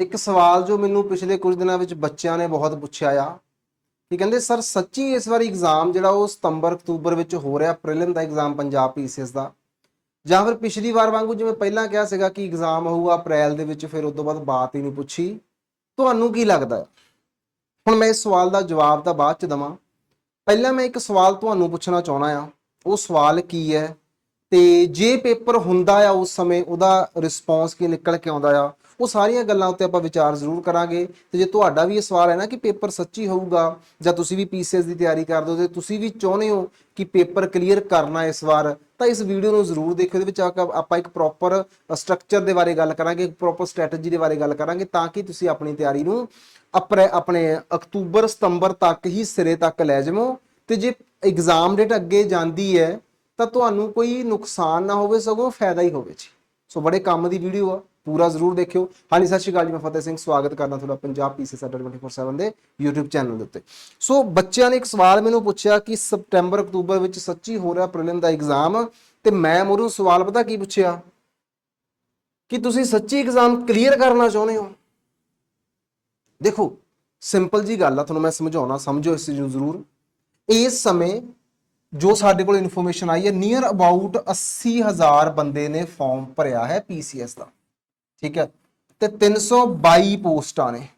ਇੱਕ ਸਵਾਲ ਜੋ ਮੈਨੂੰ ਪਿਛਲੇ ਕੁਝ ਦਿਨਾਂ ਵਿੱਚ ਬੱਚਿਆਂ ਨੇ ਬਹੁਤ ਪੁੱਛਿਆ ਆ, ਕਿ ਕਹਿੰਦੇ, ਸਰ, ਸੱਚੀ ਇਸ ਵਾਰੀ ਐਗਜ਼ਾਮ ਜਿਹੜਾ ਉਹ ਸਤੰਬਰ, ਅਕਤੂਬਰ ਵਿੱਚ ਹੋ ਰਿਹਾ, ਪ੍ਰੀਲਿਮ ਦਾ ਐਗਜ਼ਾਮ ਪੰਜਾਬ ਪੀਸੀਐਸ ਦਾ? ਜਾਂ ਫਿਰ ਪਿਛਲੀ ਵਾਰ ਵਾਂਗੂ ਜਿਵੇਂ ਪਹਿਲਾਂ ਕਿਹਾ ਸੀਗਾ ਕਿ ਐਗਜ਼ਾਮ ਹੋਊਗਾ ਅਪ੍ਰੈਲ ਦੇ ਵਿੱਚ, ਫਿਰ ਉਸ ਤੋਂ ਬਾਅਦ ਬਾਤ ਹੀ ਨਹੀਂ ਪੁੱਛੀ। ਤੁਹਾਨੂੰ ਕੀ ਲੱਗਦਾ? ਹੁਣ ਮੈਂ ਇਸ ਸਵਾਲ ਦਾ ਜਵਾਬ ਤਾਂ ਬਾਅਦ ਚ ਦਵਾਂ। ਪਹਿਲਾਂ ਮੈਂ ਇੱਕ ਸਵਾਲ ਤੁਹਾਨੂੰ ਪੁੱਛਣਾ ਚਾਹਣਾ ਆ। ਉਹ ਸਵਾਲ ਕੀ ਹੈ? ਤੇ ਜੇ ਪੇਪਰ ਹੁੰਦਾ ਆ ਉਸ ਸਮੇਂ, ਉਹਦਾ ਰਿਸਪੌਂਸ ਕੀ ਨਿਕਲ ਕੇ ਆਉਂਦਾ ਆ? ਉਹ ਸਾਰੀਆਂ ਗੱਲਾਂ ਉੱਤੇ ਆਪਾਂ ਵਿਚਾਰ ਜ਼ਰੂਰ ਕਰਾਂਗੇ। ਤੇ ਜੇ ਤੁਹਾਡਾ ਵੀ ਇਹ ਸਵਾਲ ਹੈ ਨਾ ਕਿ ਪੇਪਰ ਸੱਚੀ ਹੋਊਗਾ ਜਾਂ ਤੁਸੀਂ ਵੀ ਪੀਸੀਐਸ ਦੀ ਤਿਆਰੀ ਕਰਦੇ ਹੋ ਤੇ ਤੁਸੀਂ ਵੀ ਚਾਹੁੰਦੇ ਹੋ ਕਿ ਪੇਪਰ ਕਲੀਅਰ ਕਰਨਾ ਇਸ ਵਾਰ, ਤਾਂ ਇਸ ਵੀਡੀਓ ਨੂੰ ਜ਼ਰੂਰ ਦੇਖਿਓ, ਇਹਦੇ ਵਿੱਚ ਆ- ਆਪਾਂ ਇੱਕ ਪ੍ਰੋਪਰ ਸਟਰਕਚਰ ਦੇ ਬਾਰੇ ਗੱਲ ਕਰਾਂਗੇ, ਇੱਕ ਪ੍ਰੋਪਰ ਸਟ੍ਰੈਟਜੀ ਦੇ ਬਾਰੇ ਗੱਲ ਕਰਾਂਗੇ ਤਾਂ ਕਿ ਤੁਸੀਂ ਆਪਣੀ ਤਿਆਰੀ ਨੂੰ ਅਪ੍ਰੈ, ਆਪਣੇ ਅਕਤੂਬਰ, ਸਤੰਬਰ ਤੱਕ ਹੀ ਸਿਰੇ ਤੱਕ ਲੈ ਜਾਵੋ ਤੇ ਜੇ ਐਗਜ਼ਾਮ ਡੇਟ ਅੱਗੇ ਜਾਂਦੀ ਹੈ, ਤਾਂ ਤੁਹਾਨੂੰ ਕੋਈ ਨੁਕਸਾਨ ਨਾ ਹੋਵੇ, ਸਗੋਂ ਫਾਇਦਾ ਹੀ ਹੋਵੇ ਜੀ। ਸੋ ਬੜੇ ਕੰਮ ਦੀ ਵੀਡੀਓ ਆ। ਪੂਰਾ ਜ਼ਰੂਰ ਦੇਖਿਓ। ਹਾਂਜੀ, ਸਤਿ ਸ਼੍ਰੀ ਅਕਾਲ ਜੀ, ਮੈਂ ਫਤਿਹ ਸਿੰਘ। ਸਵਾਗਤ ਕਰਦਾ ਤੁਹਾਡਾ ਪੰਜਾਬ ਪੀਸੀ ਸੈਂਟਰ 24/7 ਦੇ YouTube ਚੈਨਲ ਦੇ ਉੱਤੇ। ਸੋ ਬੱਚਿਆਂ ਨੇ ਇੱਕ ਸਵਾਲ ਮੈਨੂੰ ਪੁੱਛਿਆ ਕਿ ਸਪਟੈਂਬਰ, ਅਕਤੂਬਰ ਵਿੱਚ ਸੱਚੀ ਹੋ ਰਿਹਾ ਪ੍ਰੀਲਿਮ ਦਾ ਐਗਜ਼ਾਮ ਤੇ ਮੈਂ ਮੋਰੂ, ਸਵਾਲ ਪਤਾ ਕੀ ਪੁੱਛਿਆ? ਕਿ ਤੁਸੀਂ ਸੱਚੀ ਐਗਜ਼ਾਮ ਕਲੀਅਰ ਕਰਨਾ ਚਾਹੁੰਦੇ ਹੋ? ਦੇਖੋ ਸਿੰਪਲ ਜੀ ਗੱਲ ਆ, ਤੁਹਾਨੂੰ ਮੈਂ ਸਮਝਾਉਣਾ, ਸਮਝੋ ਇਸ ਚੀਜ਼ ਨੂੰ ਜ਼ਰੂਰ। ਇਸ ਸਮੇਂ ਜੋ ਸਾਡੇ ਕੋਲ ਇਨਫੋਰਮੇਸ਼ਨ ਆਈ ਹੈ ਨੀਅਰ ਅਬਾਊਟ 80000 ਬੰਦੇ ਨੇ ਫਾਰਮ ਭਰਿਆ ਹੈ ਪੀਸੀਐਸ ਦਾ। ਠੀਕ ਹੈ? ਤੇ 322 ਪੋਸਟਾਂ ਨੇ।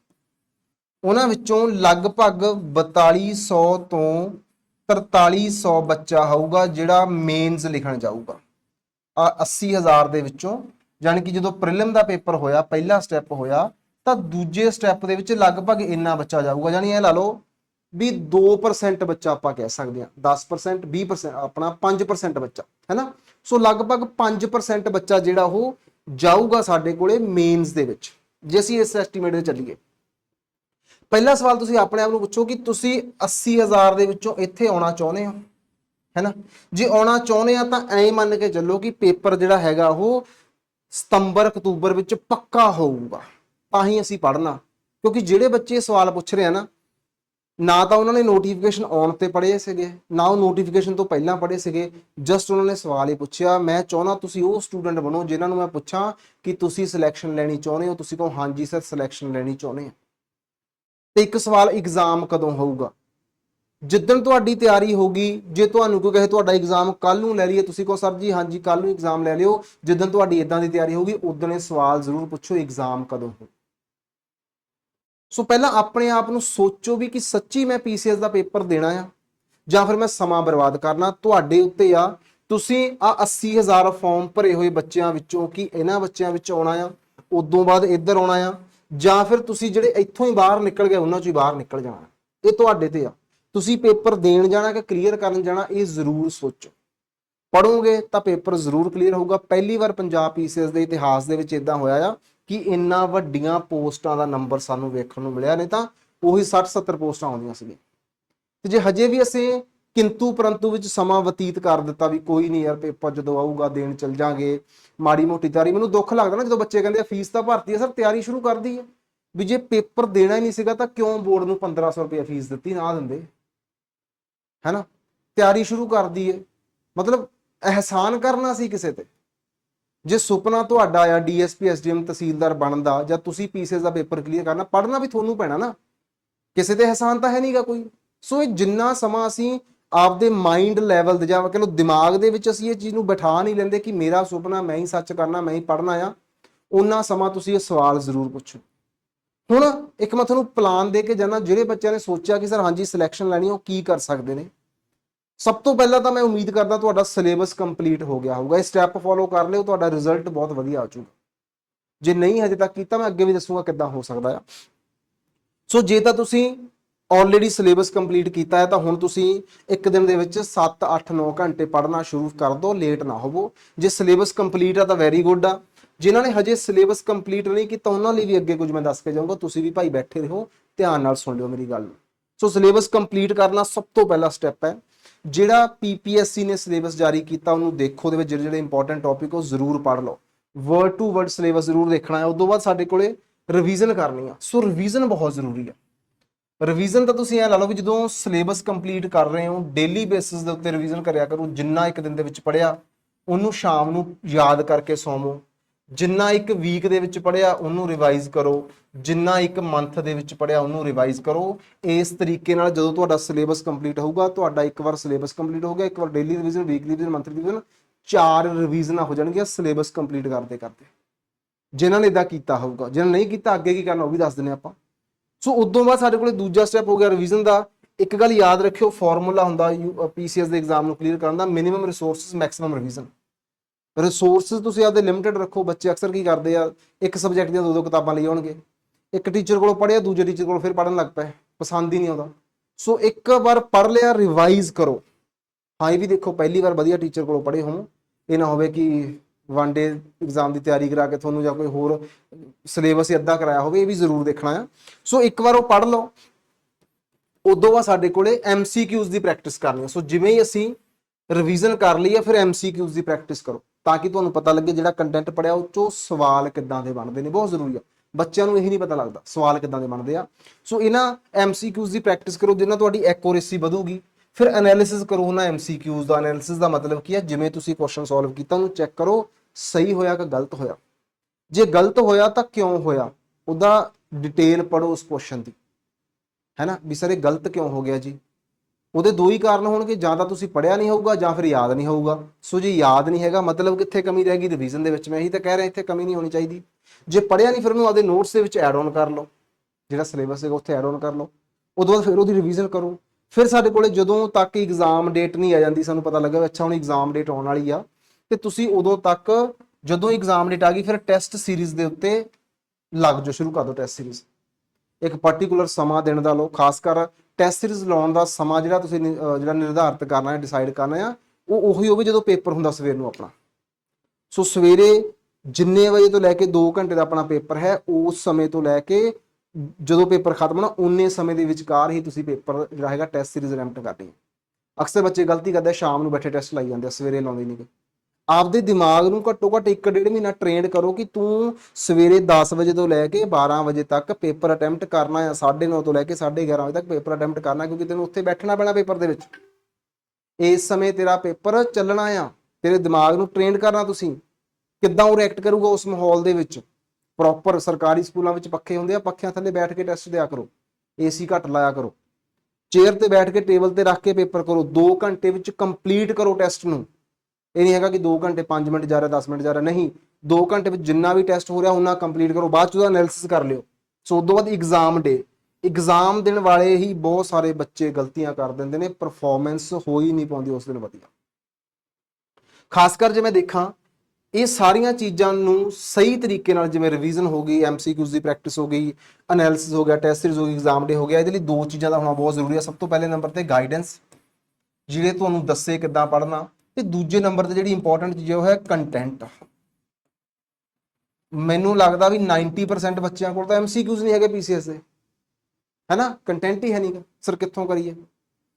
ਉਹਨਾਂ ਵਿੱਚੋਂ ਲਗਭਗ 4200 ਤੋਂ 4300 ਬੱਚਾ ਹੋਊਗਾ, ਜਿਹੜਾ ਮੇਨਸ ਲਿਖਣ ਜਾਊਗਾ। ਆ 80000 ਦੇ ਵਿੱਚੋਂ, ਯਾਨੀ ਕਿ ਜਦੋਂ ਪ੍ਰੀਲਿਮ ਦਾ ਪੇਪਰ ਹੋਇਆ, ਪਹਿਲਾ ਸਟੈਪ ਹੋਇਆ, ਤਾਂ ਦੂਜੇ ਸਟੈਪ ਦੇ ਵਿੱਚ ਲਗਭਗ ਇੰਨਾ ਬੱਚਾ ਜਾਊਗਾ। ਯਾਨੀ ਇਹ ਲਾ ਲਓ ਵੀ 2% ਬੱਚਾ ਆਪਾਂ ਕਹਿ ਸਕਦੇ ਹਾਂ। 10% 20% ਆਪਣਾ 5% ਬੱਚਾ ਹੈਨਾ ਸੋ ਲਗਭਗ 5% ਬੱਚਾ ਜਿਹੜਾ ਉਹ ਜਾਊਗਾ ਸਾਡੇ ਕੋਲੇ ਮੇਨਸ ਦੇ ਵਿੱਚ, ਜੇ ਅਸੀਂ ਇਸ ਐਸਟੀਮੇਟ ਦੇ ਚੱਲੀਏ। ਪਹਿਲਾ ਸਵਾਲ ਤੁਸੀਂ ਆਪਣੇ ਆਪ ਨੂੰ ਪੁੱਛੋ ਕਿ ਤੁਸੀਂ 80000 ਦੇ ਵਿੱਚੋਂ ਇੱਥੇ ਆਉਣਾ ਚਾਹੁੰਦੇ ਹੋ ਹੈਨਾ ਜੇ ਆਉਣਾ ਚਾਹੁੰਦੇ ਆ ਤਾਂ ਐਂ ਮੰਨ ਕੇ ਚੱਲੋ ਕਿ ਪੇਪਰ ਜਿਹੜਾ ਹੈਗਾ ਉਹ ਸਤੰਬਰ, ਅਕਤੂਬਰ ਵਿੱਚ ਪੱਕਾ ਹੋਊਗਾ। ਤਾਂ ਹੀ ਅਸੀਂ ਪੜ੍ਹਨਾ। ਕਿਉਂਕਿ ਜਿਹੜੇ ਬੱਚੇ ਸਵਾਲ ਪੁੱਛ ਰਹੇ ਆ ਨਾ ਨਾ ਤਾਂ ਉਹਨਾਂ ਨੇ ਨੋਟੀਫਿਕੇਸ਼ਨ ਆਉਣ ਤੇ ਪੜ੍ਹੇ ਸੀਗੇ, ਨਾ ਉਹ ਨੋਟੀਫਿਕੇਸ਼ਨ ਤੋਂ ਪਹਿਲਾਂ ਪੜ੍ਹੇ ਸੀਗੇ ਜਸਟ ਉਹਨਾਂ ਨੇ ਸਵਾਲ ਹੀ ਪੁੱਛਿਆ, ਮੈਂ ਚਾਹੁੰਦਾ ਤੁਸੀਂ ਉਹ ਸਟੂਡੈਂਟ ਬਣੋ ਜਿਨ੍ਹਾਂ ਨੂੰ ਮੈਂ ਪੁੱਛਾਂ ਕਿ ਤੁਸੀਂ ਸਿਲੈਕਸ਼ਨ ਲੈਣੀ ਚਾਹੁੰਦੇ ਹੋ, ਤੁਸੀਂ ਕਹੋ ਹਾਂਜੀ ਸਰ ਸਿਲੈਕਸ਼ਨ ਲੈਣੀ ਚਾਹੁੰਦੇ ਹਾਂ। ਤੇ ਇੱਕ ਸਵਾਲ ਐਗਜ਼ਾਮ ਕਦੋਂ ਹੋਊਗਾ? ਜਿੱਦਣ ਤੁਹਾਡੀ ਤਿਆਰੀ ਹੋਗੀ ਜੇ ਤੁਹਾਨੂੰ ਕੋਈ ਕਹੇ ਤੁਹਾਡਾ ਐਗਜ਼ਾਮ ਕੱਲ ਨੂੰ ਲੈ ਲਈਏ, ਤੁਸੀਂ ਕਹੋ ਸਰ ਜੀ ਹਾਂਜੀ ਕੱਲ ਨੂੰ ਐਗਜ਼ਾਮ ਲੈ ਲਿਓ, ਜਿੱਦਣ ਤੁਹਾਡੀ ਇਦਾਂ ਦੀ ਤਿਆਰੀ ਹੋਗੀ ਉਦੋਂ ਇਹ ਸਵਾਲ ਜ਼ਰੂਰ ਪੁੱਛੋ ਐਗਜ਼ਾਮ ਕਦੋਂ ਹੋ ਸੋ ਪਹਿਲਾਂ ਆਪਣੇ ਆਪ ਨੂੰ ਸੋਚੋ ਵੀ ਕਿ ਸੱਚੀ ਮੈਂ ਪੀਸੀਐਸ ਦਾ ਪੇਪਰ ਦੇਣਾ ਆ, ਜਾਂ ਫਿਰ ਮੈਂ ਸਮਾਂ ਬਰਬਾਦ ਕਰਨਾ। ਤੁਹਾਡੇ ਉੱਤੇ ਆ, ਤੁਸੀਂ ਆ 80000 ਫਾਰਮ ਭਰੇ ਹੋਏ ਬੱਚਿਆਂ ਵਿੱਚੋਂ ਕਿ ਇਹਨਾਂ ਬੱਚਿਆਂ ਵਿੱਚ ਆਉਣਾ ਆ, ਉਦੋਂ ਬਾਅਦ ਇੱਧਰ ਆਉਣਾ ਆ, ਜਾਂ ਫਿਰ ਤੁਸੀਂ ਜਿਹੜੇ ਇੱਥੋਂ ਹੀ ਬਾਹਰ ਨਿਕਲ ਗਏ, ਉਹਨਾਂ ਚੋਂ ਹੀ ਬਾਹਰ ਨਿਕਲ ਜਾਣਾ। ਇਹ ਤੁਹਾਡੇ ਤੇ ਆ। ਤੁਸੀਂ ਪੇਪਰ ਦੇਣ ਜਾਣਾ ਕਿ ਕਲੀਅਰ ਕਰਨ ਜਾਣਾ, ਇਹ ਜ਼ਰੂਰ ਸੋਚੋ। ਪੜੋਗੇ ਤਾਂ ਪੇਪਰ ਜ਼ਰੂਰ ਕਲੀਅਰ ਹੋਊਗਾ। ਪਹਿਲੀ ਵਾਰ ਪੰਜਾਬ ਪੀਸੀਐਸ ਦੇ ਇਤਿਹਾਸ ਦੇ ਵਿੱਚ ਇਦਾਂ ਹੋਇਆ ਆ ਕਿ ਇੰਨਾ ਵੱਡੀਆਂ ਪੋਸਟਾਂ ਦਾ ਨੰਬਰ ਸਾਨੂੰ ਵੇਖਣ ਨੂੰ ਮਿਲਿਆ, ਨਹੀਂ ਤਾਂ ਉਹੀ 60 70 ਪੋਸਟਾਂ ਆਉਂਦੀਆਂ ਸੀਗੀਆਂ। ਤੇ ਜੇ ਹਜੇ ਵੀ ਅਸੀਂ ਕਿੰਤੂ ਪਰੰਤੂ ਵਿੱਚ ਸਮਾਂ ਬਤੀਤ ਕਰ ਦਿੱਤਾ ਵੀ ਕੋਈ ਨਹੀਂ ਯਾਰ ਪੇਪਰ ਜਦੋਂ ਆਊਗਾ, ਦੇਣ ਚੱਲ ਜਾਾਂਗੇ, ਮਾੜੀ ਮੋਟੀ ਤਿਆਰੀ, ਮੈਨੂੰ ਦੁੱਖ ਲੱਗਦਾ ਨਾ ਜਦੋਂ ਬੱਚੇ ਕਹਿੰਦੇ ਆ, ਫੀਸ ਤਾਂ ਭਰਤੀ ਹੈ ਸਰ ਤਿਆਰੀ ਸ਼ੁਰੂ ਕਰਦੀ ਹੈ ਵੀ ਜੇ ਪੇਪਰ ਦੇਣਾ ਹੀ ਨਹੀਂ ਸੀਗਾ ਤਾਂ ਕਿਉਂ ਬੋਰਡ ਨੂੰ 1500 ਰੁਪਏ ਫੀਸ ਦਿੱਤੀ, ਨਾ ਦਿੰਦੇ? ਹੈਨਾ? ਤਿਆਰੀ ਸ਼ੁਰੂ ਕਰਦੀ ਹੈ ਮਤਲਬ ਅਹਿਸਾਨ ਕਰਨਾ ਸੀ ਕਿਸੇ ਤੇ। ਜੇ ਸੁਪਨਾ ਤੁਹਾਡਾ ਆ ਡੀਐਸਪੀ, ਐਸਡੀਐਮ, ਤਹਿਸੀਲਦਾਰ ਬਣਨ ਦਾ, ਜਾਂ ਤੁਸੀਂ ਪੀਸੀਐਸ ਦਾ ਪੇਪਰ ਕਲੀਅਰ ਕਰਨਾ, ਪੜ੍ਹਨਾ ਵੀ ਤੁਹਾਨੂੰ ਪੈਣਾ ਨਾ। ਕਿਸੇ ਤੇ ਅਹਿਸਾਨ ਤਾਂ ਹੈ ਨਹੀਂਗਾ ਕੋਈ। ਸੋ ਇਹ ਜਿੰਨਾ ਸਮਾਂ ਅਸੀਂ ਆਪਦੇ ਮਾਈਂਡ ਲੈਵਲ ਤੇ ਜਾਂ ਕਹ ਲਓ ਦਿਮਾਗ ਦੇ ਵਿੱਚ ਅਸੀਂ ਇਹ ਚੀਜ਼ ਨੂੰ ਬਿਠਾ ਨਹੀਂ ਲੈਂਦੇ ਕਿ ਮੇਰਾ ਸੁਪਨਾ ਮੈਂ ਹੀ ਸੱਚ ਕਰਨਾ, ਮੈਂ ਹੀ ਪੜ੍ਹਨਾ ਆ ਉਹਨਾਂ ਸਮਾਂ ਤੁਸੀਂ ਇਹ ਸਵਾਲ ਜ਼ਰੂਰ ਪੁੱਛੋ। ਹੁਣ ਇੱਕ ਮੈਂ ਤੁਹਾਨੂੰ ਪਲਾਨ ਦੇ ਕੇ ਜਾਣਾ ਜਿਹੜੇ ਬੱਚਿਆਂ ਨੇ ਸੋਚਿਆ ਕਿ ਸਰ ਹਾਂਜੀ ਸਿਲੈਕਸ਼ਨ ਲੈਣੀ ਉਹ ਕੀ ਕਰ ਸਕਦੇ ਨੇ? ਸਭ ਤੋਂ ਪਹਿਲਾਂ ਤਾਂ ਮੈਂ ਉਮੀਦ ਕਰਦਾ ਤੁਹਾਡਾ ਸਿਲੇਬਸ ਕੰਪਲੀਟ ਹੋ ਗਿਆ ਹੋਊਗਾ, ਇਹ ਸਟੈਪ ਫੋਲੋ ਕਰ ਲਿਓ, ਤੁਹਾਡਾ ਰਿਜ਼ਲਟ ਬਹੁਤ ਵਧੀਆ ਆ ਜਾਊਗਾ। ਜੇ ਨਹੀਂ ਹਜੇ ਤੱਕ ਕੀਤਾ, ਮੈਂ ਅੱਗੇ ਵੀ ਦੱਸੂਗਾ ਕਿੱਦਾਂ ਹੋ ਸਕਦਾ ਆ। ਸੋ ਜੇ ਤਾਂ ਤੁਸੀਂ ਆਲਰੇਡੀ ਸਿਲੇਬਸ ਕੰਪਲੀਟ ਕੀਤਾ ਹੈ, ਤਾਂ ਹੁਣ ਤੁਸੀਂ ਇੱਕ ਦਿਨ ਦੇ ਵਿੱਚ 7 8 9 ਘੰਟੇ ਪੜ੍ਹਨਾ ਸ਼ੁਰੂ ਕਰ ਦਿਓ ਲੇਟ ਨਾ ਹੋਵੋ। ਜੇ ਸਿਲੇਬਸ ਕੰਪਲੀਟ ਆ, ਤਾਂ ਵੈਰੀ ਗੁੱਡ ਆ। ਜਿਨ੍ਹਾਂ ਨੇ ਹਜੇ ਸਿਲੇਬਸ ਕੰਪਲੀਟ ਨਹੀਂ ਕੀਤਾ, ਉਹਨਾਂ ਲਈ ਵੀ ਅੱਗੇ ਕੁਝ ਮੈਂ ਦੱਸ ਕੇ ਜਾਊਂਗਾ, ਤੁਸੀਂ ਵੀ ਭਾਈ ਬੈਠੇ ਰਹੋ, ਧਿਆਨ ਨਾਲ ਸੁਣ ਲਿਓ ਮੇਰੀ ਗੱਲ ਨੂੰ। ਸੋ ਸਿਲੇਬਸ ਕੰਪਲੀਟ ਕਰਨਾ ਸਭ ਤੋਂ ਪਹਿਲਾ ਸਟੈਪ ਹੈ। ਜਿਹੜਾ ਪੀਪੀਐਸਸੀ ਨੇ ਸਿਲੇਬਸ ਜਾਰੀ ਕੀਤਾ, ਉਹਨੂੰ ਦੇਖੋ ਉਹਦੇ ਵਿੱਚ ਜਿਹੜੇ ਜਿਹੜੇ ਇੰਪੋਰਟੈਂਟ ਟੌਪਿਕ ਉਹ ਜ਼ਰੂਰ ਪੜ੍ਹ ਲਓ। ਵਰਡ ਟੂ ਵਰਡ ਸਿਲੇਬਸ ਜ਼ਰੂਰ ਦੇਖਣਾ ਹੈ। ਉਸ ਤੋਂ ਬਾਅਦ ਸਾਡੇ ਕੋਲੇ ਰਿਵੀਜ਼ਨ ਕਰਨੀ ਆ। ਸੋ ਰਿਵੀਜ਼ਨ ਬਹੁਤ ਜ਼ਰੂਰੀ ਆ। ਰਿਵੀਜ਼ਨ ਤਾਂ ਤੁਸੀਂ ਐ ਲਾ ਲਓ ਵੀ ਜਦੋਂ ਸਿਲੇਬਸ ਕੰਪਲੀਟ ਕਰ ਰਹੇ ਹੋ ਡੇਲੀ ਬੇਸਿਸ ਦੇ ਉੱਤੇ ਰਿਵੀਜ਼ਨ ਕਰਿਆ ਕਰੋ, ਜਿੰਨਾ ਇੱਕ ਦਿਨ ਦੇ ਵਿੱਚ ਪੜਿਆ ਉਹਨੂੰ ਸ਼ਾਮ ਨੂੰ ਯਾਦ ਕਰਕੇ ਸੌਵੋ। ਜਿੰਨਾ ਇੱਕ ਵੀਕ ਦੇ ਵਿੱਚ ਪੜਿਆ ਉਹਨੂੰ ਰਿਵਾਈਜ਼ ਕਰੋ। ਜਿੰਨਾ ਇੱਕ ਮੰਥ ਦੇ ਵਿੱਚ ਪੜਿਆ ਉਹਨੂੰ ਰਿਵਾਈਜ਼ ਕਰੋ। ਇਸ ਤਰੀਕੇ ਨਾਲ ਜਦੋਂ ਤੁਹਾਡਾ ਸਿਲੇਬਸ ਕੰਪਲੀਟ ਹੋਊਗਾ, ਤੁਹਾਡਾ ਇੱਕ ਵਾਰ ਸਿਲੇਬਸ ਕੰਪਲੀਟ ਹੋ ਗਿਆ ਇੱਕ ਵਾਰ daily revision weekly revision monthly revision ਚਾਰ ਰਿਵੀਜ਼ਨਾਂ ਹੋ ਜਾਣਗੀਆਂ ਸਿਲੇਬਸ ਕੰਪਲੀਟ ਕਰਦੇ ਕਰਦੇ। ਜਿਨ੍ਹਾਂ ਨੇ ਇਦਾਂ ਕੀਤਾ ਹੋਊਗਾ, ਜਿਨ੍ਹਾਂ ਨਹੀਂ ਕੀਤਾ, ਅੱਗੇ ਕੀ ਕਰਨਾ, ਉਹ ਵੀ ਦੱਸ ਦਿੰਦੇ ਆਪਾਂ। ਸੋ ਉਦੋਂ ਬਾਅਦ ਸਾਡੇ ਕੋਲੇ ਦੂਜਾ ਸਟੈਪ ਹੋ ਗਿਆ ਰਿਵੀਜ਼ਨ ਦਾ। ਇੱਕ ਗੱਲ ਯਾਦ ਰੱਖਿਓ ਫਾਰਮੂਲਾ ਹੁੰਦਾ ਪੀਸੀਐਸ ਦੇ ਐਗਜ਼ਾਮ ਨੂੰ ਕਲੀਅਰ ਕਰਨ ਦਾ minimum resources maximum revision resources ਤੁਸੀਂ ਆਪਦੇ ਲਿਮਿਟਿਡ ਰੱਖੋ। ਬੱਚੇ ਅਕਸਰ ਕੀ ਕਰਦੇ ਆ? ਇੱਕ ਸਬਜੈਕਟ ਦੀਆਂ ਦੋ ਦੋ ਕਿਤਾਬਾਂ ਲਈ ਆਉਣਗੇ। ਇੱਕ ਟੀਚਰ ਕੋਲੋਂ ਪੜ੍ਹਿਆ, ਦੂਜੇ ਟੀਚਰ ਕੋਲੋਂ ਫਿਰ ਪੜ੍ਹਨ ਲੱਗ ਪਏ। ਪਸੰਦ ਹੀ ਨਹੀਂ ਆਉਂਦਾ। ਸੋ ਇੱਕ ਵਾਰ ਪੜ੍ਹ ਲਿਆ ਰਿਵਾਈਜ਼ ਕਰੋ। ਹਾਂ, ਇਹ ਵੀ ਦੇਖੋ, ਪਹਿਲੀ ਵਾਰ ਵਧੀਆ ਟੀਚਰ ਕੋਲੋਂ ਪੜ੍ਹੇ ਹੋ ਇਹ ਨਾ ਹੋਵੇ ਕਿ ਵਨ ਡੇ ਐਗਜ਼ਾਮ ਦੀ ਤਿਆਰੀ ਕਰਾ ਕੇ ਤੁਹਾਨੂੰ ਜਾਂ ਕੋਈ ਹੋਰ ਸਿਲੇਬਸ ਹੀ ਅੱਧਾ ਕਰਾਇਆ ਹੋਵੇ, ਇਹ ਵੀ ਜ਼ਰੂਰ ਦੇਖਣਾ ਆ। ਸੋ ਇੱਕ ਵਾਰ ਉਹ ਪੜ੍ਹ ਲਓ। ਉਦੋਂ ਬਾਅਦ ਸਾਡੇ ਕੋਲੇ ਐਮਸੀਕਿਊਜ਼ ਦੀ ਪ੍ਰੈਕਟਿਸ ਕਰਨੀ ਹੈ ਸੋ ਜਿਵੇਂ ਹੀ ਅਸੀਂ ਰਿਵੀਜ਼ਨ ਕਰ ਲਈ ਹੈ ਫਿਰ ਐਮਸੀਕਿਊਜ਼ ਦੀ ਪ੍ਰੈਕਟਿਸ ਕਰੋ। ਤਾਂ ਕਿ ਤੁਹਾਨੂੰ ਪਤਾ ਲੱਗੇ ਜਿਹੜਾ ਕੰਟੈਂਟ ਪੜਿਆ ਉਹ ਚੋਂ ਸਵਾਲ ਕਿੱਦਾਂ ਦੇ ਬਣਦੇ ਨੇ, ਬਹੁਤ ਜ਼ਰੂਰੀ ਆ। ਬੱਚਿਆਂ ਨੂੰ ਇਹ ਨਹੀਂ ਪਤਾ ਲੱਗਦਾ ਸਵਾਲ ਕਿੱਦਾਂ ਦੇ ਬਣਦੇ ਆ। ਸੋ ਇਹਨਾਂ ਐਮਸੀਕਿਊਜ਼ ਦੀ ਪ੍ਰੈਕਟਿਸ ਕਰੋ ਜਿੰਨਾ ਤੁਹਾਡੀ ਐਕੂਰੇਸੀ ਵਧੂਗੀ। ਫਿਰ ਐਨਾਲਿਸਿਸ ਕਰੋ, ਉਹਨਾਂ ਐਮਸੀਕਿਊਜ਼ ਦਾ ਐਨਾਲਿਸਿਸ ਦਾ ਮਤਲਬ ਕੀ ਹੈ ਜਿਵੇਂ ਤੁਸੀਂ ਕੁਐਸਚਨ ਸੋਲਵ ਕੀਤਾ, ਉਹਨੂੰ ਚੈੱਕ ਕਰੋ, ਸਹੀ ਹੋਇਆ ਕਿ ਗਲਤ ਹੋਇਆ। ਜੇ ਗਲਤ ਹੋਇਆ ਤਾਂ ਕਿਉਂ ਹੋਇਆ? ਉਹਦਾ ਡਿਟੇਲ ਪੜੋ ਉਸ ਕੁਐਸਚਨ ਦੀ। ਹੈਨਾ ਵੀ ਸਰ ਇਹ ਗਲਤ ਕਿਉਂ ਹੋ ਗਿਆ ਜੀ? ਉਹਦੇ ਦੋ ਹੀ ਕਾਰਨ ਹੋਣਗੇ, ਜਾਂ ਤਾਂ ਤੁਸੀਂ ਪੜਿਆ ਨਹੀਂ ਹੋਊਗਾ, ਜਾਂ ਫਿਰ ਯਾਦ ਨਹੀਂ ਹੋਊਗਾ। ਸੋ ਜੇ ਯਾਦ ਨਹੀਂ ਹੈਗਾ, ਮਤਲਬ ਕਿੱਥੇ ਕਮੀ ਰਹਿ ਗਈ ਰਿਵੀਜ਼ਨ ਦੇ ਵਿੱਚ? ਮੈਂ ਇਹੀ ਤਾਂ ਕਹਿ ਰਿਹਾ, ਇੱਥੇ ਕਮੀ ਨਹੀਂ ਹੋਣੀ ਚਾਹੀਦੀ। ਜੇ ਪੜਿਆ ਨਹੀਂ, ਫਿਰ ਉਹਨੂੰ ਆਪਦੇ ਨੋਟਸ ਦੇ ਵਿੱਚ ਐਡ ਆਨ ਕਰ ਲਓ। ਜਿਹੜਾ ਸਿਲੇਬਸ ਹੈਗਾ, ਉੱਥੇ ਐਡ ਆਨ ਕਰ ਲਓ। ਉਦੋਂ ਬਾਅਦ ਫਿਰ ਉਹਦੀ ਰਿਵੀਜ਼ਨ ਕਰੋ। ਫਿਰ ਸਾਡੇ ਕੋਲੇ ਜਦੋਂ ਤੱਕ ਐਗਜ਼ਾਮ ਡੇਟ ਨਹੀਂ ਆ ਜਾਂਦੀ, ਸਾਨੂੰ ਪਤਾ ਲੱਗਾ ਅੱਛਾ, ਹੁਣ ਐਗਜ਼ਾਮ ਡੇਟ ਆਉਣ ਵਾਲੀ ਆ। ਤੇ ਤੁਸੀਂ ਉਦੋਂ ਤੱਕ ਜਦੋਂ ਐਗਜ਼ਾਮ ਡੇਟ ਆ ਗਈ, ਫਿਰ ਟੈਸਟ ਸੀਰੀਜ਼ ਦੇ ਉੱਤੇ ਲੱਗ ਜਾਓ, ਸ਼ੁਰੂ ਕਰ ਦਿਓ ਟੈਸਟ ਸੀਰੀਜ਼ ਇੱਕ ਪਾਰਟਿਕੂਲਰ ਸਮਾਂ ਦੇਣ ਦਾ ਲੋ ਖਾਸ ਕਰ ਟੈਸਟ ਸੀਰੀਜ਼ ਲਾਉਣ ਦਾ ਸਮਾਂ ਜਿਹੜਾ ਤੁਸੀਂ ਜਿਹੜਾ ਨਿਰਧਾਰਿਤ ਕਰਨਾ ਹੈ ਡਿਸਾਈਡ ਕਰਨਾ ਆ, ਉਹ ਉਹੀ ਹੋਵੇ ਜਦੋਂ ਪੇਪਰ ਹੁੰਦਾ ਸਵੇਰ ਨੂੰ ਆਪਣਾ। ਸੋ ਸਵੇਰੇ ਜਿੰਨੇ ਵਜੇ ਤੋਂ ਲੈ ਕੇ 2 ਘੰਟੇ ਦਾ ਆਪਣਾ ਪੇਪਰ ਹੈ, ਉਸ ਸਮੇਂ ਤੋਂ ਲੈ ਕੇ ਜਦੋਂ ਪੇਪਰ ਖਤਮ ਹੋਣਾ, ਉਨੇ ਸਮੇਂ ਦੇ ਵਿਚਕਾਰ ਹੀ ਤੁਸੀਂ ਪੇਪਰ ਜਿਹੜਾ ਹੈਗਾ ਟੈਸਟ ਸੀਰੀਜ਼ ਅਟੈਂਪਟ ਕਰਨੀ ਹੈ। ਅਕਸਰ ਬੱਚੇ ਗਲਤੀ ਕਰਦੇ ਆ, ਸ਼ਾਮ ਨੂੰ ਬੈਠੇ ਟੈਸਟ ਲਾਈ ਜਾਂਦੇ ਆ, ਸਵੇਰੇ ਲਾਉਂਦੇ ਨਹੀਂਗੇ ਆਪਦੇ ਦਿਮਾਗ ਨੂੰ ਘੱਟੋ ਘੱਟ 1.5 ਮਹੀਨਾ ਟ੍ਰੇਨਡ ਕਰੋ ਕਿ ਤੂੰ ਸਵੇਰੇ 10 ਵਜੇ ਤੋਂ ਲੈ ਕੇ 12 ਵਜੇ ਤੱਕ ਪੇਪਰ ਅਟੈਂਪਟ ਕਰਨਾ ਆ 9:30 ਤੋਂ ਲੈ ਕੇ 11:30 ਵਜੇ ਤੱਕ ਪੇਪਰ ਅਟੈਂਪਟ ਕਰਨਾ, ਕਿਉਂਕਿ ਤੈਨੂੰ ਉੱਥੇ ਬੈਠਣਾ ਪੈਣਾ ਪੇਪਰ ਦੇ ਵਿੱਚ। ਇਸ ਸਮੇਂ ਤੇਰਾ ਪੇਪਰ ਚੱਲਣਾ ਆ, ਤੇਰੇ ਦਿਮਾਗ ਨੂੰ ਟ੍ਰੇਨਡ ਕਰਨਾ ਤੁਸੀਂ। ਕਿੱਦਾਂ ਉਹ ਰਿਐਕਟ ਕਰੂਗਾ ਉਸ ਮਾਹੌਲ ਦੇ ਵਿੱਚ? ਪ੍ਰੋਪਰ ਸਰਕਾਰੀ ਸਕੂਲਾਂ ਵਿੱਚ ਪੱਖੇ ਹੁੰਦੇ ਆ, ਪੱਖਿਆਂ ਥੱਲੇ ਬੈਠ ਕੇ ਟੈਸਟ ਦਿਆ ਕਰੋ। ਏਸੀ ਘੱਟ ਲਾਇਆ ਕਰੋ। ਚੇਅਰ ਤੇ ਬੈਠ ਕੇ ਟੇਬਲ ਤੇ ਰੱਖ ਕੇ ਪੇਪਰ ਕਰੋ। 2 ਘੰਟੇ ਵਿੱਚ ਕੰਪਲੀਟ ਕਰੋ ਟੈਸਟ ਨੂੰ। ਇਹ ਨਹੀਂ ਹੈਗਾ ਕਿ 2 ਘੰਟੇ 5 ਮਿੰਟ ਜਾ ਰਿਹਾ 10 ਮਿੰਟ ਜਾ ਰਿਹਾ, ਨਹੀਂ। 2 ਘੰਟੇ ਵਿੱਚ ਜਿੰਨਾ ਵੀ ਟੈਸਟ ਹੋ ਰਿਹਾ, ਉਹਨਾਂ ਕੰਪਲੀਟ ਕਰੋ। ਬਾਅਦ ਚ ਉਹਦਾ ਐਨਾਲਿਸਿਸ ਕਰ ਲਿਓ। ਸੋ ਉਦੋਂ ਬਾਅਦ ਐਗਜ਼ਾਮ ਡੇ ਐਗਜ਼ਾਮ ਦੇਣ ਵਾਲੇ ਹੀ ਬਹੁਤ ਸਾਰੇ ਬੱਚੇ ਗਲਤੀਆਂ ਕਰ ਦਿੰਦੇ ਨੇ। ਪਰਫਾਰਮੈਂਸ ਹੋ ਹੀ ਨਹੀਂ ਪਾਉਂਦੀ, ਉਸ ਦਿਨ ਵਧੀਆ। ਖਾਸ ਕਰ ਜੇ ਮੈਂ ਦੇਖਾਂ, ਇਹ ਸਾਰੀਆਂ ਚੀਜ਼ਾਂ ਨੂੰ ਸਹੀ ਤਰੀਕੇ ਨਾਲ ਜਿਵੇਂ ਰਿਵੀਜ਼ਨ ਹੋ ਗਈ ਐਮਸੀਕਿਊਜ਼ ਦੀ ਪ੍ਰੈਕਟਿਸ ਹੋ ਗਈ ਐਨਾਲਿਸਿਸ ਹੋ ਗਿਆ ਟੈਸਟ ਸੀਰੀਜ਼ ਹੋ ਗਈ ਐਗਜ਼ਾਮ ਡੇ ਹੋ ਗਿਆ, ਇਹਦੇ ਲਈ ਦੋ ਚੀਜ਼ਾਂ ਦਾ ਹੋਣਾ ਬਹੁਤ ਜ਼ਰੂਰੀ ਹੈ। ਸਭ ਤੋਂ ਪਹਿਲੇ ਨੰਬਰ ਤੇ ਗਾਈਡੈਂਸ ਜਿਹੜੇ ਤੁਹਾਨੂੰ ਦੱਸੇ ਕਿੱਦਾਂ ਪੜ੍ਹਨਾ ਤੇ ਦੂਜੇ ਨੰਬਰ ਤੇ ਜਿਹੜੀ ਇੰਪੋਰਟੈਂਟ ਚੀਜ਼ ਹੈ ਉਹ ਹੈ ਕੰਟੈਂਟ ਮੈਨੂੰ ਲੱਗਦਾ ਵੀ 90% ਬੱਚਿਆਂ ਕੋਲ ਤਾਂ ਐਮਸੀਕਿਊਜ਼ ਨਹੀਂ ਹੈਗੇ ਪੀਸੀਐਸ ਦੇ। ਹੈਨਾ? ਕੰਟੈਂਟ ਹੀ ਹੈ ਨਹੀਂਗਾ ਸਰ, ਕਿੱਥੋਂ ਕਰੀਏ?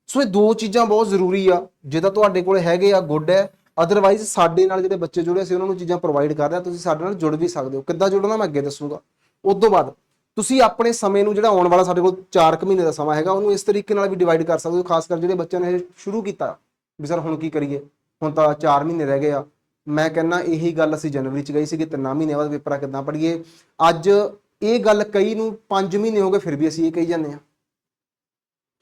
ਸੋ ਇਹ ਦੋ ਚੀਜ਼ਾਂ ਬਹੁਤ ਜ਼ਰੂਰੀ ਆ। ਜੇ ਤਾਂ ਤੁਹਾਡੇ ਕੋਲ ਹੈਗੇ ਆ ਗੁੱਡ ਹੈ। ਅਦਰਵਾਈਜ਼ ਸਾਡੇ ਨਾਲ ਜਿਹੜੇ ਬੱਚੇ ਜੁੜੇ ਸੀ, ਉਹਨਾਂ ਨੂੰ ਚੀਜ਼ਾਂ ਪ੍ਰੋਵਾਈਡ ਕਰ ਰਿਹਾ। ਤੁਸੀਂ ਸਾਡੇ ਨਾਲ ਜੁੜ ਵੀ ਸਕਦੇ ਹੋ। ਕਿੱਦਾਂ ਜੁੜਨਾ ਮੈਂ ਅੱਗੇ ਦੱਸੂਗਾ। ਉਸ ਤੋਂ ਬਾਅਦ, ਤੁਸੀਂ ਆਪਣੇ ਸਮੇਂ ਨੂੰ ਜਿਹੜਾ ਆਉਣ ਵਾਲਾ ਸਾਡੇ ਕੋਲ 4 ਮਹੀਨੇ ਦਾ ਸਮਾਂ ਹੈਗਾ, ਉਹਨੂੰ ਇਸ ਤਰੀਕੇ ਨਾਲ ਵੀ ਡਿਵਾਈਡ ਕਰ ਸਕਦੇ ਹੋ, ਖਾਸ ਕਰ ਜਿਹੜੇ ਬੱਚਿਆਂ ਨੇ ਇਹ ਸ਼ੁਰੂ ਕੀਤਾ। ਵੀ ਸਰ, ਹੁਣ ਕੀ ਕਰੀਏ? ਹੁਣ ਤਾਂ 4 ਮਹੀਨੇ ਰਹਿ ਗਏ ਆ। ਮੈਂ ਕਹਿੰਦਾ ਇਹੀ ਗੱਲ ਅਸੀਂ ਜਨਵਰੀ ਚ ਗਈ ਸੀ ਕਿ ਤਿੰਨਾਂ ਮਹੀਨੇ ਬਾਅਦ ਪੇਪਰ ਕਿੱਦਾਂ ਪੜ੍ਹੀਏ। ਅੱਜ ਇਹ ਗੱਲ ਕਈ ਨੂੰ 5 ਮਹੀਨੇ ਹੋ ਗਏ, ਫਿਰ ਵੀ ਅਸੀਂ ਇਹ ਕਹੀ ਜਾਂਦੇ ਆ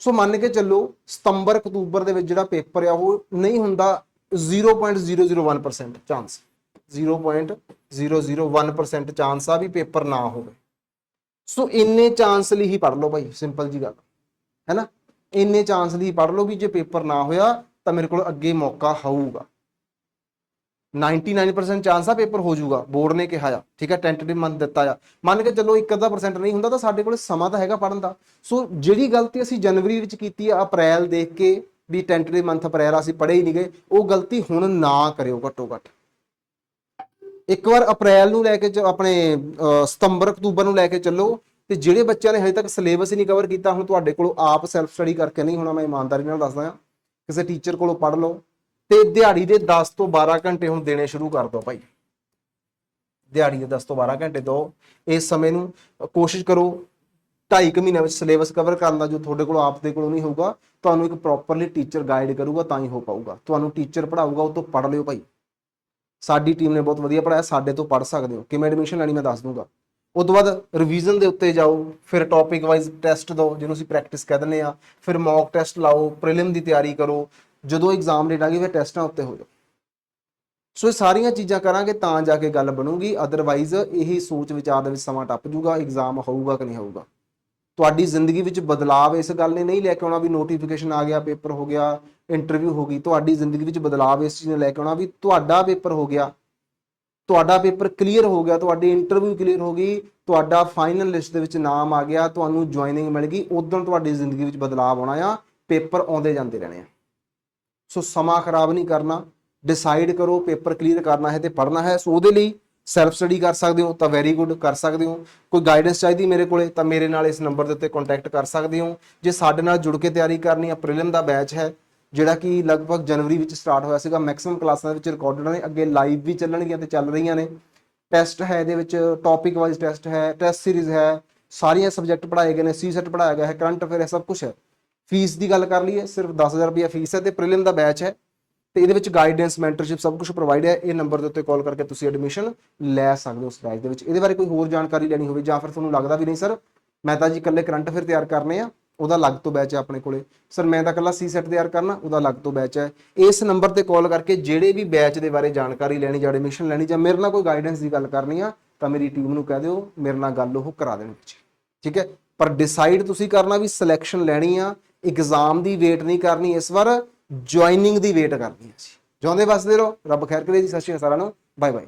ਸੋ ਮੰਨ ਕੇ ਚੱਲੋ, ਸਤੰਬਰ, ਅਕਤੂਬਰ ਦੇ ਵਿੱਚ ਜਿਹੜਾ ਪੇਪਰ ਆ, ਉਹ ਨਹੀਂ ਹੁੰਦਾ 0.001% ਚਾਂਸ 0.001% ਚਾਂਸ ਆ ਵੀ ਪੇਪਰ ਨਾ ਹੋਵੇ। ਸੋ ਇੰਨੇ ਚਾਂਸ ਲਈ ਹੀ ਪੜ ਲਓ ਭਾਈ ਸਿੰਪਲ ਜੀ ਗੱਲ। ਹੈ ਨਾ? ਇੰਨੇ ਚਾਂਸ ਲਈ ਪੜ ਲਓ ਵੀ ਜੇ ਪੇਪਰ ਨਾ ਹੋਇਆ ਤਾਂ ਮੇਰੇ ਕੋਲ ਅੱਗੇ ਮੌਕਾ ਹੋਊਗਾ। 99% ਚਾਂਸ ਆ ਪੇਪਰ ਹੋ ਜਾਊਗਾ। ਬੋਰਡ ਨੇ ਕਿਹਾ ਆ, ਠੀਕ ਹੈ ਟੈਂਟੇਟਿਵ ਮੰਨ ਦਿੱਤਾ ਆ। ਮੰਨ ਕੇ ਚੱਲੋ 1% ਨਹੀਂ ਹੁੰਦਾ ਤਾਂ ਸਾਡੇ ਕੋਲ ਸਮਾਂ ਤਾਂ ਹੈਗਾ ਪੜਨ ਦਾ। ਸੋ ਜਿਹੜੀ ਗਲਤੀ ਅਸੀਂ ਜਨਵਰੀ ਵਿੱਚ ਕੀਤੀ ਆ, ਅਪ੍ਰੈਲ ਦੇਖ ਕੇ ਵੀ ਟੈਂਟੇਟਿਵ ਮੰਥ ਅਪ੍ਰੈਲ ਅਸੀਂ ਪੜ੍ਹੇ ਹੀ ਨਹੀਂ ਗਏ, ਉਹ ਗਲਤੀ ਹੁਣ ਨਾ ਕਰਿਓ ਘੱਟੋ ਘੱਟ ਇੱਕ ਵਾਰ ਅਪ੍ਰੈਲ ਨੂੰ ਲੈ ਕੇ ਆਪਣੇ ਸਤੰਬਰ, ਅਕਤੂਬਰ ਨੂੰ ਲੈ ਕੇ ਚੱਲੋ ਤੇ ਜਿਹੜੇ ਬੱਚਿਆਂ ਨੇ ਹਜੇ ਤੱਕ ਸਿਲੇਬਸ ਹੀ ਨਹੀਂ ਕਵਰ ਕੀਤਾ, ਹੁਣ ਤੁਹਾਡੇ ਕੋਲ ਆਪ ਸੈਲਫ ਸਟੱਡੀ ਕਰਕੇ ਨਹੀਂ ਹੋਣਾ, ਮੈਂ ਇਮਾਨਦਾਰੀ ਨਾਲ ਦੱਸਦਾ ਹਾਂ ਕਿਸੇ ਟੀਚਰ ਕੋਲੋਂ ਪੜ੍ਹ ਲਓ ਤੇ ਦਿਹਾੜੀ ਦੇ 10 ਤੋਂ 12 ਘੰਟੇ ਹੁਣ ਦੇਣੇ ਸ਼ੁਰੂ ਕਰ ਦਿਓ ਭਾਈ। ਦਿਹਾੜੀ ਦੇ 10 ਤੋਂ 12 ਘੰਟੇ ਦਿਓ। ਇਸ ਸਮੇਂ ਨੂੰ ਕੋਸ਼ਿਸ਼ ਕਰੋ ਢਾਈ ਕੁ ਮਹੀਨਿਆਂ ਵਿੱਚ ਸਿਲੇਬਸ ਕਵਰ ਕਰਨ ਦਾ ਜੋ ਤੁਹਾਡੇ ਕੋਲ ਆਪ ਦੇ ਕੋਲੋਂ ਨਹੀਂ ਹੋਊਗਾ, ਤੁਹਾਨੂੰ ਇੱਕ ਪ੍ਰੋਪਰਲੀ ਟੀਚਰ ਗਾਈਡ ਕਰੂਗਾ, ਤਾਂ ਹੀ ਹੋ ਪਾਊਗਾ। ਤੁਹਾਨੂੰ ਟੀਚਰ ਪੜਾਊਗਾ ਉਹ ਤੋਂ ਪੜ੍ਹ ਲਿਓ ਭਾਈ। ਸਾਡੀ ਟੀਮ ਨੇ ਬਹੁਤ ਵਧੀਆ ਪੜਾਇਆ ਸਾਡੇ ਤੋਂ ਪੜ ਸਕਦੇ ਹੋ। ਕਿਵੇਂ ਐਡਮਿਸ਼ਨ ਲੈਣੀ ਮੈਂ ਦੱਸ ਦੂੰਗਾ ਉਸ ਤੋਂ ਬਾਅਦ ਰਿਵੀਜ਼ਨ ਦੇ ਉੱਤੇ ਜਾਓ, ਫਿਰ ਟੌਪਿਕ ਵਾਈਜ਼ ਟੈਸਟ ਦਿਓ ਜਿਹਨੂੰ ਅਸੀਂ ਪ੍ਰੈਕਟਿਸ ਕਹਿ ਦਿੰਦੇ ਆ ਫਿਰ ਮੌਕ ਟੈਸਟ ਲਾਓ ਪ੍ਰੀਲਿਮ ਦੀ ਤਿਆਰੀ ਕਰੋ। ਜਦੋਂ ਐਗਜ਼ਾਮ ਡੇਟ ਆ ਗਈ, ਫਿਰ ਟੈਸਟਾਂ ਉੱਤੇ ਹੋ ਜਾਓ। ਸੋ ਇਹ ਸਾਰੀਆਂ ਚੀਜ਼ਾਂ ਕਰਾਂਗੇ, ਤਾਂ ਜਾ ਕੇ ਗੱਲ ਬਣੂਗੀ। ਅਦਰਵਾਈਜ਼ ਇਹੀ ਸੋਚ ਵਿਚਾਰ ਦੇ ਵਿੱਚ ਸਮਾਂ ਟੱਪ ਜੂਗਾ ਐਗਜ਼ਾਮ ਹੋਊਗਾ ਕਿ ਨਹੀਂ ਹੋਊਗਾ। ਤੁਹਾਡੀ ਜ਼ਿੰਦਗੀ ਵਿੱਚ ਬਦਲਾਅ ਇਸ ਗੱਲ ਨੇ ਨਹੀਂ ਲੈ ਕੇ ਆਉਣਾ ਵੀ ਨੋਟੀਫਿਕੇਸ਼ਨ ਆ ਗਿਆ ਪੇਪਰ ਹੋ ਗਿਆ ਇੰਟਰਵਿਊ ਹੋ ਗਈ। ਤੁਹਾਡੀ ਜ਼ਿੰਦਗੀ ਵਿੱਚ ਬਦਲਾਅ ਇਸ ਚੀਜ਼ ਨੇ ਲੈ ਕੇ ਆਉਣਾ ਵੀ ਤੁਹਾਡਾ ਪੇਪਰ ਹੋ ਗਿਆ। ਤੁਹਾਡਾ ਪੇਪਰ ਕਲੀਅਰ ਹੋ ਗਿਆ, ਤੁਹਾਡੀ ਇੰਟਰਵਿਊ ਕਲੀਅਰ ਹੋ ਗਈ, ਤੁਹਾਡਾ ਫਾਈਨਲ ਲਿਸਟ ਦੇ ਵਿੱਚ ਨਾਮ ਆ ਗਿਆ, ਤੁਹਾਨੂੰ ਜੁਆਇਨਿੰਗ ਮਿਲ ਗਈ, ਉਦੋਂ ਤੁਹਾਡੀ ਜ਼ਿੰਦਗੀ ਵਿੱਚ ਬਦਲਾਅ ਆਉਣਾ ਆ, ਪੇਪਰ ਆਉਂਦੇ ਜਾਂਦੇ ਰਹਿਣੇ ਆ। ਸੋ ਸਮਾਂ ਖਰਾਬ ਨਹੀਂ ਕਰਨਾ ਡਿਸਾਈਡ ਕਰੋ, ਪੇਪਰ ਕਲੀਅਰ ਕਰਨਾ ਹੈ ਤੇ ਪੜ੍ਹਨਾ ਹੈ, ਸੋ ਉਹਦੇ ਲਈ ਸੈਲਫ ਸਟੱਡੀ ਕਰ ਸਕਦੇ ਹੋ, ਤਾਂ ਵੈਰੀ ਗੁੱਡ ਕਰ ਸਕਦੇ ਹੋ। ਕੋਈ ਗਾਈਡੈਂਸ ਚਾਹੀਦੀ ਮੇਰੇ ਕੋਲੇ, ਤਾਂ ਮੇਰੇ ਨਾਲ ਇਸ ਨੰਬਰ ਦੇ ਉੱਤੇ ਕੰਟੈਕਟ ਕਰ ਸਕਦੇ ਹੋ। ਜੇ ਸਾਡੇ ਨਾਲ ਜੁੜ ਕੇ ਤਿਆਰੀ ਕਰਨੀ ਆ ਪ੍ਰੀਲਿਮ ਦਾ ਬੈਚ ਹੈ ਜਿਹੜਾ ਕਿ ਲਗਭਗ ਜਨਵਰੀ ਵਿੱਚ ਸਟਾਰਟ ਹੋਇਆ ਸੀਗਾ। ਮੈਕਸਿਮਮ ਕਲਾਸਾਂ ਦੇ ਵਿੱਚ ਰਿਕਾਰਡਡ ਨੇ, ਅੱਗੇ ਲਾਈਵ ਵੀ ਚੱਲਣਗੀਆਂ ਤੇ ਚੱਲ ਰਹੀਆਂ ਨੇ। ਟੈਸਟ ਹੈ ਇਹਦੇ ਵਿੱਚ ਟੌਪਿਕ ਵਾਈਜ਼ ਟੈਸਟ ਹੈ ਟੈਸਟ ਸੀਰੀਜ਼ ਹੈ, ਸਾਰੀਆਂ ਸਬਜੈਕਟ ਪੜ੍ਹਾਏ ਗਏ ਨੇ ਸੀ ਸੈਟ ਪੜ੍ਹਾਇਆ ਗਿਆ ਹੈ ਕਰੰਟ ਅਫੇਅਰ ਹੈ, ਸਭ ਕੁਝ ਹੈ। ਫੀਸ ਦੀ ਗੱਲ ਕਰ ਲਈਏ, ਸਿਰਫ 10000 ਰੁਪਏ ਫੀਸ ਹੈ ਤੇ ਪ੍ਰੀਲਿਮ ਦਾ ਬੈਚ ਹੈ। ਤੇ ਇਹਦੇ ਵਿੱਚ ਗਾਈਡੈਂਸ ਮੈਂਟਰਸ਼ਿਪ ਸਭ ਕੁਝ ਪ੍ਰੋਵਾਈਡ ਹੈ। ਇਹ ਨੰਬਰ ਦੇ ਉੱਤੇ ਕਾਲ ਕਰਕੇ ਤੁਸੀਂ ਐਡਮਿਸ਼ਨ ਲੈ ਸਕਦੇ ਹੋ ਉਸ ਬੈਚ ਦੇ ਵਿੱਚ। ਇਹਦੇ ਬਾਰੇ ਕੋਈ ਹੋਰ ਜਾਣਕਾਰੀ ਲੈਣੀ ਹੋਵੇ ਜਾਂ ਫਿਰ ਤੁਹਾਨੂੰ ਲੱਗਦਾ ਵੀ ਨਹੀਂ ਸਰ ਮੈਂ ਤਾਂ ਜੀ ਇਕੱਲੇ ਕਰੰਟ ਅਫੇਅਰ ਤਿਆਰ ਕਰਨੇ ਆ। ਉਹਦਾ ਅਲੱਗ ਤੋਂ ਬੈਚ ਹੈ ਆਪਣੇ ਕੋਲੇ। ਸਰ ਮੈਂ ਤਾਂ ਇਕੱਲਾ ਸੀ ਸੈਟ ਤਿਆਰ ਕਰਨਾ, ਉਹਦਾ ਅਲੱਗ ਤੋਂ ਬੈਚ ਹੈ। ਇਸ ਨੰਬਰ ਤੇ ਕਾਲ ਕਰਕੇ ਜਿਹੜੇ ਵੀ ਬੈਚ ਦੇ ਬਾਰੇ ਜਾਣਕਾਰੀ ਲੈਣੀ, ਜਾਂ ਐਡਮਿਸ਼ਨ ਲੈਣੀ, ਜਾਂ ਮੇਰੇ ਨਾਲ ਕੋਈ ਗਾਈਡੈਂਸ ਦੀ ਗੱਲ ਕਰਨੀ ਆ, ਤਾਂ ਮੇਰੀ ਟੀਮ ਨੂੰ ਕਹਿ ਦਿਓ, ਮੇਰੇ ਨਾਲ ਗੱਲ ਉਹ ਕਰਾ ਦੇਣਗੇ ਠੀਕ ਹੈ? ਪਰ ਡਿਸਾਈਡ ਤੁਸੀਂ ਕਰਨਾ ਵੀ ਸਿਲੈਕਸ਼ਨ ਲੈਣੀ ਆ ਐਗਜ਼ਾਮ ਦੀ ਵੇਟ ਨਹੀਂ ਕਰਨੀ, ਇਸ ਵਾਰ ਜੁਆਇਨਿੰਗ ਦੀ ਵੇਟ ਕਰਨੀ ਹੈ ਜੀ। ਜਿਉਂਦੇ ਵਸਦੇ ਰਹੋ, ਰੱਬ ਖੈਰ ਕਰੇ ਜੀ, ਸਤਿ ਸ਼੍ਰੀ ਅਕਾਲ ਸਾਰਿਆਂ ਨੂੰ। Bye bye